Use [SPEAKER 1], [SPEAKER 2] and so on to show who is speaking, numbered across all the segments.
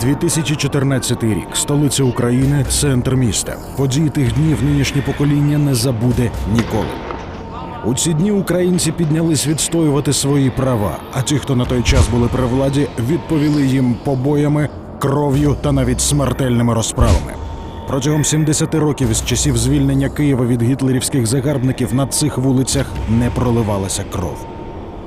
[SPEAKER 1] 2014 рік, столиця України, центр міста. Події тих днів нинішнє покоління не забуде ніколи. У ці дні українці піднялись відстоювати свої права, а ті, хто на той час були при владі, відповіли їм побоями, кров'ю та навіть смертельними розправами. Протягом 70 років із часів звільнення Києва від гітлерівських загарбників на цих вулицях не проливалася кров.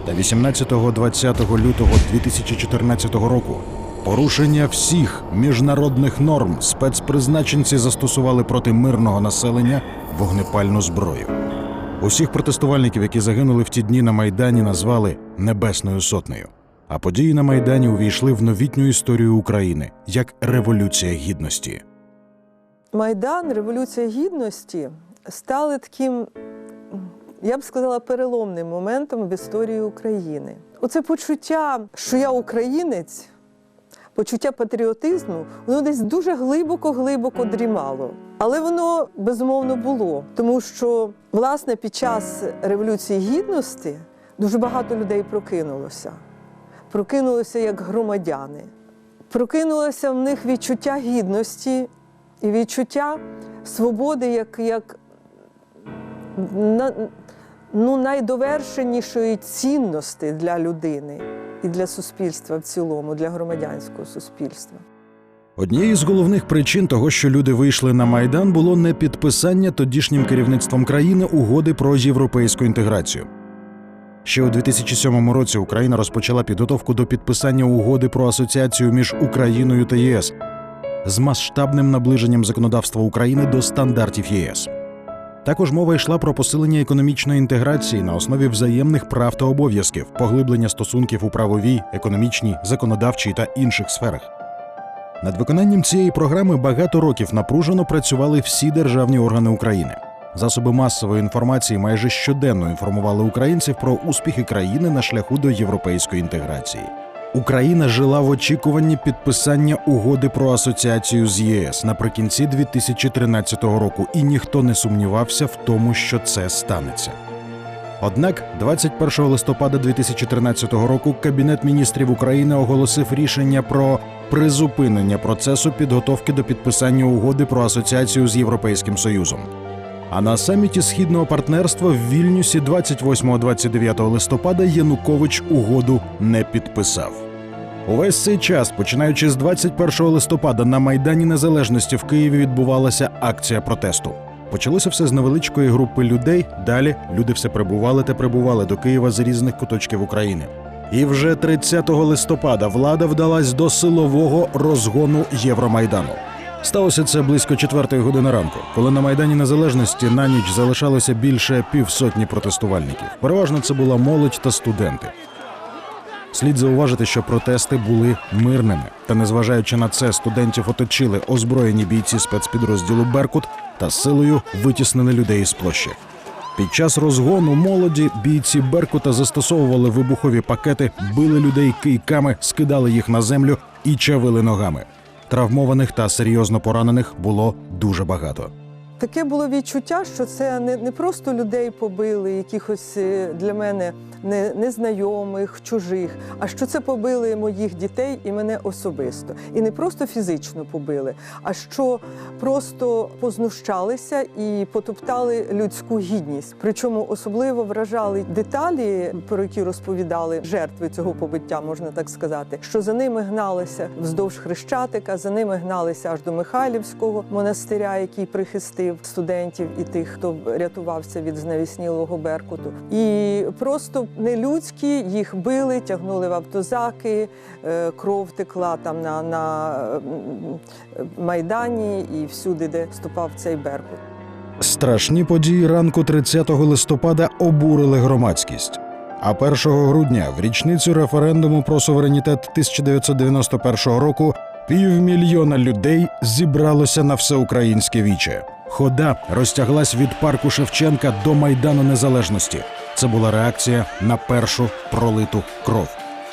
[SPEAKER 1] Та 18-20 лютого 2014 року порушення всіх міжнародних норм спецпризначенці застосували проти мирного населення вогнепальну зброю. Усіх протестувальників, які загинули в ті дні на Майдані, назвали Небесною Сотнею. А події на Майдані увійшли в новітню історію України як Революція Гідності.
[SPEAKER 2] Майдан, Революція Гідності стали таким, я б сказала, переломним моментом в історії України. Оце почуття, що я українець, почуття патріотизму, воно десь дуже глибоко-глибоко дрімало. Але воно безумовно було, тому що власне під час Революції Гідності дуже багато людей прокинулося. Прокинулося як громадяни. Прокинулося в них відчуття гідності і відчуття свободи як, як ну, найдовершенішої цінності для людини і для суспільства в цілому, для громадянського суспільства.
[SPEAKER 1] Однією з головних причин того, що люди вийшли на майдан, було не підписання тодішнім керівництвом країни угоди про європейську інтеграцію. Ще у 2007 році Україна розпочала підготовку до підписання угоди про асоціацію між Україною та ЄС з масштабним наближенням законодавства України до стандартів ЄС. Також мова йшла про посилення економічної інтеграції на основі взаємних прав та обов'язків, поглиблення стосунків у правовій, економічній, законодавчій та інших сферах. Над виконанням цієї програми багато років напружено працювали всі державні органи України. Засоби масової інформації майже щоденно інформували українців про успіхи країни на шляху до європейської інтеграції. Україна жила в очікуванні підписання угоди про асоціацію з ЄС наприкінці 2013 року, і ніхто не сумнівався в тому, що це станеться. Однак, 21 листопада 2013 року Кабінет міністрів України оголосив рішення про призупинення процесу підготовки до підписання угоди про асоціацію з Європейським Союзом. А на саміті східного партнерства в Вільнюсі 28-29 листопада Янукович угоду не підписав. Увесь цей час, починаючи з 21 листопада, на Майдані Незалежності в Києві відбувалася акція протесту. Почалося все з невеличкої групи людей. Далі люди все прибували та прибували до Києва з різних куточків України. І вже 30 листопада влада вдалась до силового розгону Євромайдану. Сталося це близько четвертої години ранку, коли на майдані незалежності на ніч залишалося більше півсотні протестувальників. Переважно це була молодь та студенти. Слід зауважити, що протести були мирними, та незважаючи на це, студентів оточили озброєні бійці спецпідрозділу Беркут та силою витіснили людей із площі. Під час розгону молоді бійці Беркута застосовували вибухові пакети, били людей кийками, скидали їх на землю і чавили ногами. Травмованих та серйозно поранених було дуже багато.
[SPEAKER 2] Таке було відчуття, що це не, не просто людей побили, якихось е, для мене не, незнайомих, чужих, а що це побили моїх дітей і мене особисто. І не просто фізично побили, а що просто познущалися і потоптали людську гідність. Причому особливо вражали деталі, про які розповідали жертви цього побиття, можна так сказати, що за ними гналися вздовж хрещатика, за ними гналися аж до Михайлівського монастиря, який прихистив студентів і тих, хто рятувався від знавіснілого беркуту. І просто нелюдські їх били, тягнули в автозаки, е, кров текла там на, на майдані і всюди, де ступав цей беркут.
[SPEAKER 1] Страшні події ранку 30 листопада обурили громадськість. А 1 грудня, в річницю референдуму про суверенітет 1991 року, півмільйона людей зібралося на всеукраїнське віче. Хода розтяглась від парку Шевченка до Майдану Незалежності. Це була реакція на першу пролиту кров.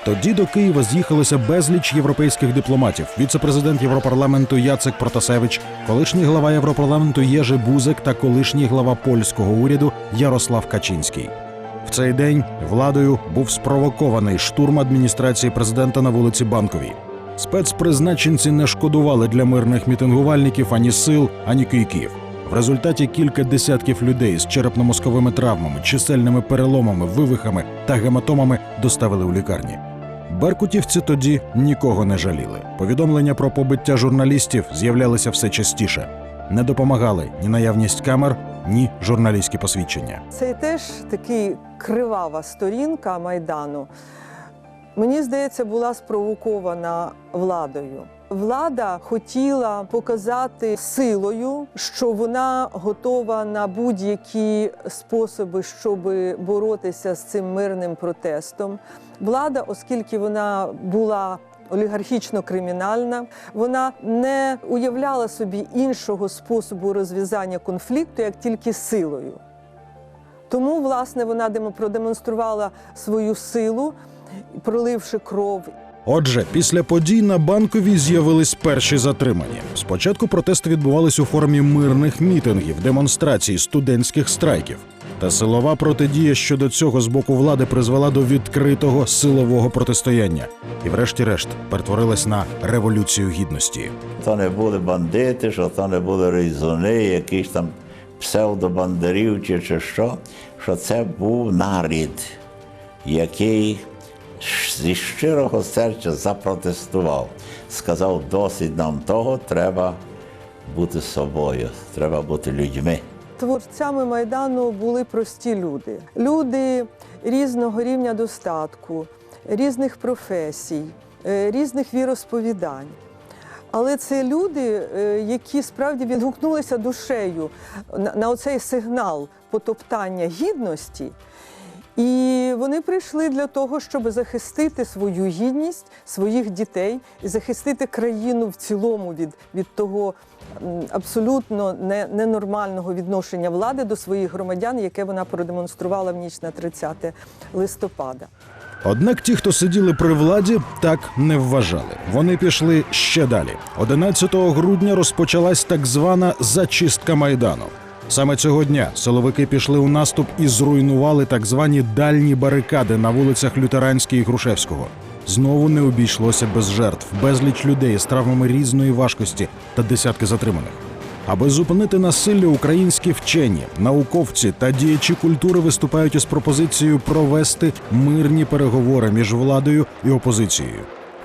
[SPEAKER 1] Тоді до Києва з'їхалося безліч європейських дипломатів: віце-президент Європарламенту Яцек Протасевич, колишній глава Європарламенту Єжи Бузек та колишній глава польського уряду Ярослав Качинський. В цей день владою був спровокований штурм адміністрації президента на вулиці Банковій. Спецпризначенці не шкодували для мирних мітингувальників ані сил, ані кийків. В результаті кілька десятків людей з черепно-мозковими травмами, чисельними переломами, вивихами та гематомами доставили у лікарні. Беркутівці тоді нікого не жаліли. Повідомлення про побиття журналістів з'являлися все частіше. Не допомагали ні наявність камер, ні журналістські посвідчення.
[SPEAKER 2] Це теж такий кривава сторінка Майдану. Мені здається, була спровокована владою. Влада хотіла показати силою, що вона готова на будь-які способи, щоб боротися з цим мирним протестом. Влада, оскільки вона була олігархічно кримінальна, вона не уявляла собі іншого способу розв'язання конфлікту, як тільки силою. Тому, власне, вона демо- продемонструвала свою силу, проливши кров.
[SPEAKER 1] Отже, після подій на банковій з'явились перші затримані. Спочатку протести відбувались у формі мирних мітингів, демонстрацій, студентських страйків. Та силова протидія щодо цього з боку влади призвела до відкритого силового протистояння і, врешті-решт, перетворилась на революцію гідності.
[SPEAKER 3] То не були бандити, що то не були рейзуни, якісь там псевдобандерівці чи що, що це був нарід, який зі щирого серця запротестував. Сказав, досить нам того, треба бути собою, треба бути людьми.
[SPEAKER 2] Творцями Майдану були прості люди. Люди різного рівня достатку, різних професій, е, різних віросповідань. Але це люди, е, які справді відгукнулися душею на, оцей сигнал потоптання гідності. І вони прийшли для того, щоб захистити свою гідність, своїх дітей і захистити країну в цілому від, від того абсолютно не, ненормального відношення влади до своїх громадян, яке вона продемонструвала в ніч на 30 листопада.
[SPEAKER 1] Однак ті, хто сиділи при владі, так не вважали. Вони пішли ще далі. 11 грудня розпочалась так звана зачистка майдану. Саме цього дня силовики пішли у наступ і зруйнували так звані дальні барикади на вулицях Лютеранській і Грушевського. Знову не обійшлося без жертв, безліч людей з травмами різної важкості та десятки затриманих. Аби зупинити насилля, українські вчені, науковці та діячі культури виступають із пропозицією провести мирні переговори між владою і опозицією.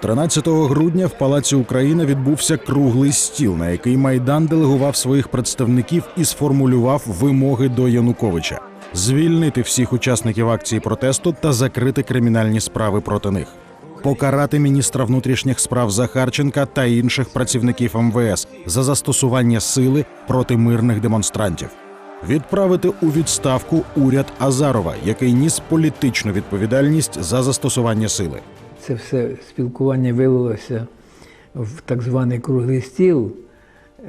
[SPEAKER 1] 13 грудня в Палаці Україна відбувся круглий стіл, на який майдан делегував своїх представників і сформулював вимоги до Януковича: звільнити всіх учасників акції протесту та закрити кримінальні справи проти них. Покарати міністра внутрішніх справ Захарченка та інших працівників МВС за застосування сили проти мирних демонстрантів, відправити у відставку уряд Азарова, який ніс політичну відповідальність за застосування сили.
[SPEAKER 4] Це все спілкування вилилося в так званий круглий стіл.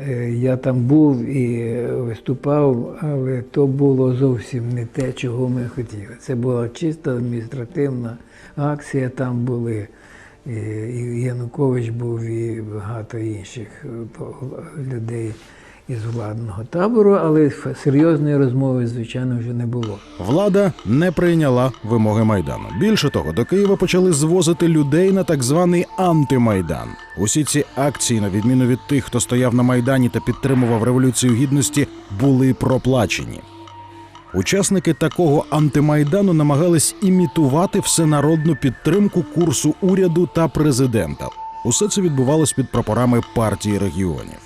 [SPEAKER 4] Е, Я там був і виступав, але то було зовсім не те, чого ми хотіли. Це була чисто адміністративна акція. Там були і і Янукович був, і багато інших е, людей із владного табору, але серйозної розмови, звичайно, вже не було.
[SPEAKER 1] Влада не прийняла вимоги майдану. Більше того, до Києва почали звозити людей на так званий антимайдан. Усі ці акції, на відміну від тих, хто стояв на майдані та підтримував революцію гідності, були проплачені. Учасники такого антимайдану намагались імітувати всенародну підтримку курсу уряду та президента. Усе це відбувалось під прапорами партії регіонів.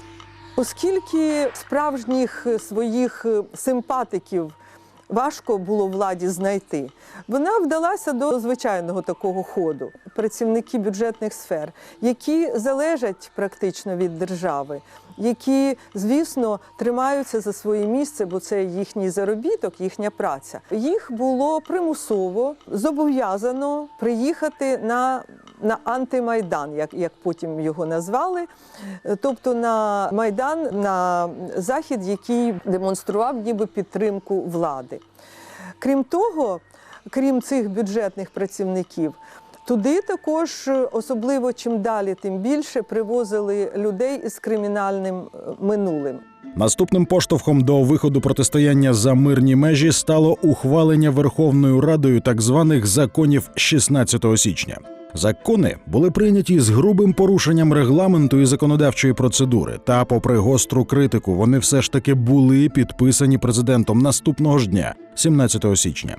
[SPEAKER 2] Оскільки справжніх е, своїх е, симпатиків важко було владі знайти, вона вдалася до звичайного такого ходу. Працівники бюджетних сфер, які залежать практично від держави, які, звісно, тримаються за своє місце, бо це їхній заробіток, їхня праця. Їх було примусово зобов'язано приїхати на на антимайдан, як, як потім його назвали, Е, тобто на майдан, на захід, який демонстрував ніби підтримку влади. Крім того, крім цих бюджетних працівників, туди також, е, особливо чим далі, тим більше привозили людей із кримінальним е, минулим.
[SPEAKER 1] Наступним поштовхом до виходу протистояння за мирні межі стало ухвалення Верховною Радою так званих законів 16 січня. Закони були прийняті з грубим порушенням регламенту і законодавчої процедури. Та, попри гостру критику, вони все ж таки були підписані президентом наступного ж дня, 17 січня.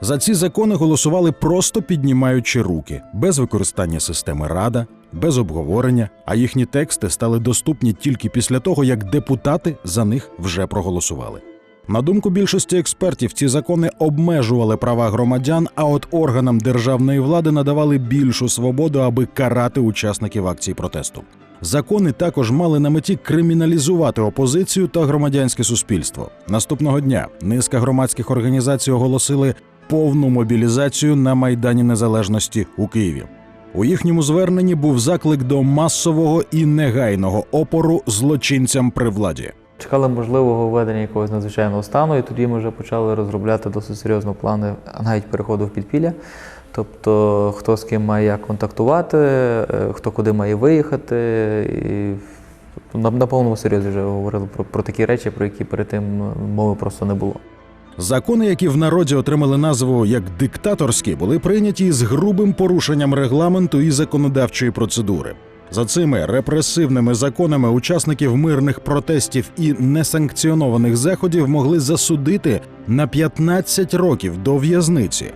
[SPEAKER 1] За ці закони голосували просто піднімаючи руки, без використання системи Рада, без обговорення, а їхні тексти стали доступні тільки після того, як депутати за них вже проголосували. На думку більшості експертів, ці закони обмежували права громадян, а от органам державної влади надавали більшу свободу, аби карати учасників акцій протесту. Закони також мали на меті криміналізувати опозицію та громадянське суспільство. Наступного дня низка громадських організацій оголосили повну мобілізацію на майдані незалежності у Києві. У їхньому зверненні був заклик до масового і негайного опору злочинцям при владі.
[SPEAKER 5] Чекали можливого введення якогось надзвичайного стану, і тоді ми вже почали розробляти досить серйозно плани навіть переходу в підпілля. Тобто, хто з ким має як контактувати, е, хто куди має виїхати. І на, на повному серйозі вже говорили про, про такі речі, про які перед тим мови просто не було.
[SPEAKER 1] Закони, які в народі отримали назву як диктаторські, були прийняті з грубим порушенням регламенту і законодавчої процедури. За цими репресивними законами учасників мирних протестів і несанкціонованих заходів могли засудити на 15 років до в'язниці.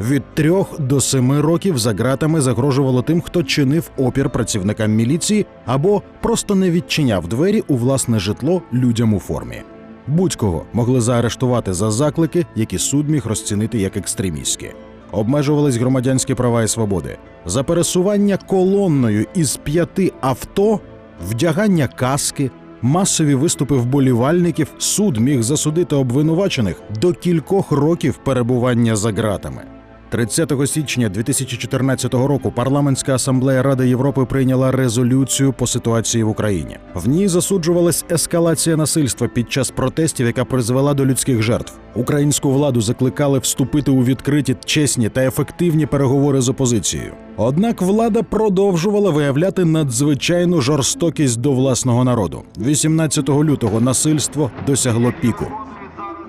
[SPEAKER 1] Від трьох до семи років за ґратами загрожувало тим, хто чинив опір працівникам міліції або просто не відчиняв двері у власне житло людям у формі. Будь-кого могли заарештувати за заклики, які суд міг розцінити як екстремістські. Обмежувались громадянські права і свободи. За пересування колонною із п'яти авто, вдягання каски, масові виступи вболівальників суд міг засудити обвинувачених до кількох років перебування за ґратами. 30 січня 2014 року парламентська асамблея Ради Європи прийняла резолюцію по ситуації в Україні. В ній засуджувалась ескалація насильства під час протестів, яка призвела до людських жертв. Українську владу закликали вступити у відкриті, чесні та ефективні переговори з опозицією. Однак влада продовжувала виявляти надзвичайну жорстокість до власного народу. 18 лютого насильство досягло піку.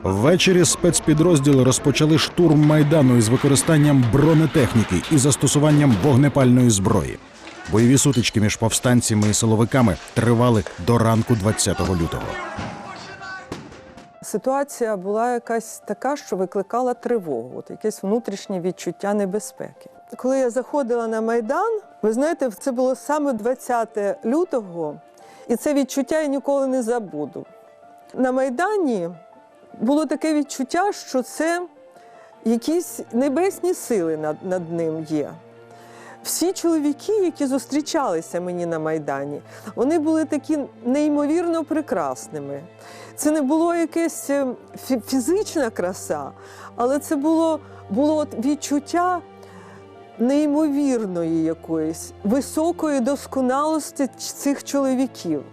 [SPEAKER 1] Ввечері спецпідрозділи розпочали штурм майдану із використанням бронетехніки і застосуванням вогнепальної зброї. Бойові сутички між повстанцями і силовиками тривали до ранку 20 лютого.
[SPEAKER 2] Ситуація була якась така, що викликала тривогу, от якесь внутрішнє відчуття небезпеки. Коли я заходила на майдан, ви знаєте, це було саме 20 лютого, і це відчуття я ніколи не забуду. На майдані було таке відчуття, що це якісь небесні сили над, над ним є. Всі чоловіки, які зустрічалися мені на Майдані, вони були такі неймовірно прекрасними. Це не було якась е, фізична краса, але це було, було відчуття неймовірної якоїсь високої досконалості цих чоловіків.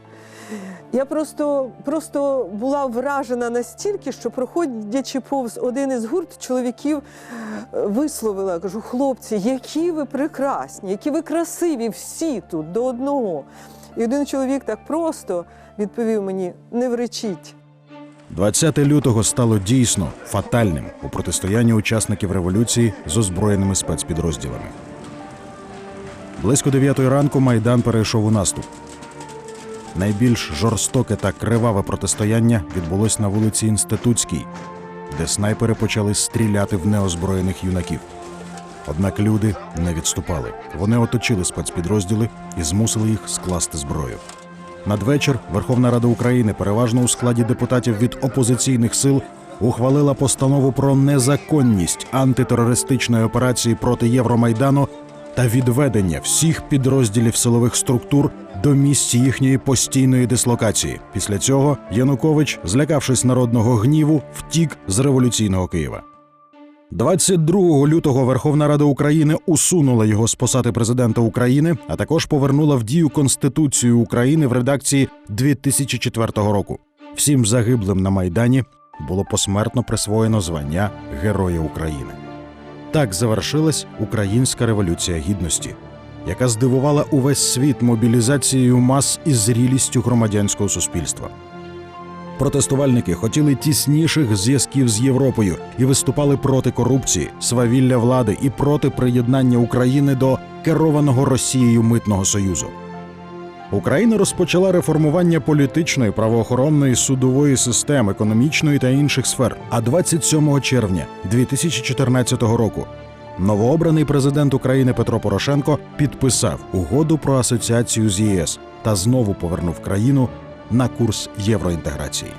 [SPEAKER 2] Я просто, просто була вражена настільки, що проходячи повз один із гурт чоловіків, е, висловила, кажу, хлопці, які ви прекрасні, які ви красиві, всі тут до одного. І один чоловік так просто відповів мені: не вречіть.
[SPEAKER 1] 20 лютого стало дійсно фатальним у протистоянні учасників революції з озброєними спецпідрозділами. Близько 9 ранку майдан перейшов у наступ. Найбільш жорстоке та криваве протистояння відбулось на вулиці Інститутській, де снайпери почали стріляти в неозброєних юнаків. Однак люди не відступали. Вони оточили спецпідрозділи і змусили їх скласти зброю. Надвечір Верховна Рада України, переважно у складі депутатів від опозиційних сил, ухвалила постанову про незаконність антитерористичної операції проти Євромайдану та відведення всіх підрозділів силових структур до місць їхньої постійної дислокації. Після цього Янукович, злякавшись народного гніву, втік з революційного Києва. 22 лютого Верховна Рада України усунула його з посади президента України, а також повернула в дію Конституцію України в редакції 2004 року. Всім загиблим на майдані було посмертно присвоєно звання Героя України. Так завершилась Українська революція гідності, яка здивувала увесь світ мобілізацією мас і зрілістю громадянського суспільства. Протестувальники хотіли тісніших зв'язків з Європою і виступали проти корупції, свавілля влади і проти приєднання України до керованого Росією митного союзу. Україна розпочала реформування політичної, правоохоронної, судової системи, економічної та інших сфер. А 27 червня 2014 року новообраний президент України Петро Порошенко підписав угоду про асоціацію з ЄС та знову повернув країну на курс євроінтеграції.